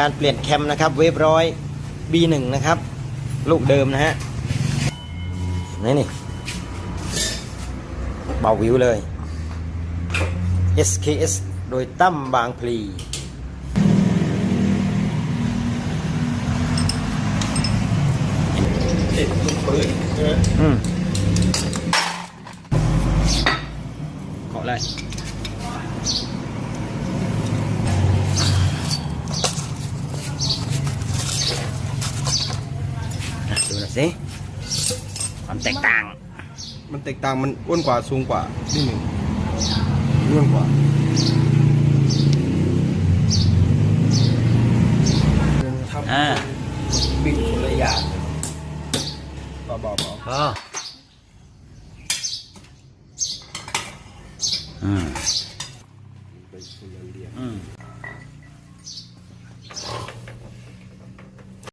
การเปลี่ยนแคมนะครับ เวฟร้อย B1 นะครับ ลูกเดิมนะฮะนี่นี่เบาวิวเลย SKS โดยตั้มบางพลีติดลูกปืนใช่ไหมอืมเกาะเลย ดูน่สิความแตกต่าง มันแตกต่างมันอ้วนกว่าสูงกว่านี่หนึ่งอ้วนกว่าทำอ่าบิดคนละอย่างเบาๆพออืมอืม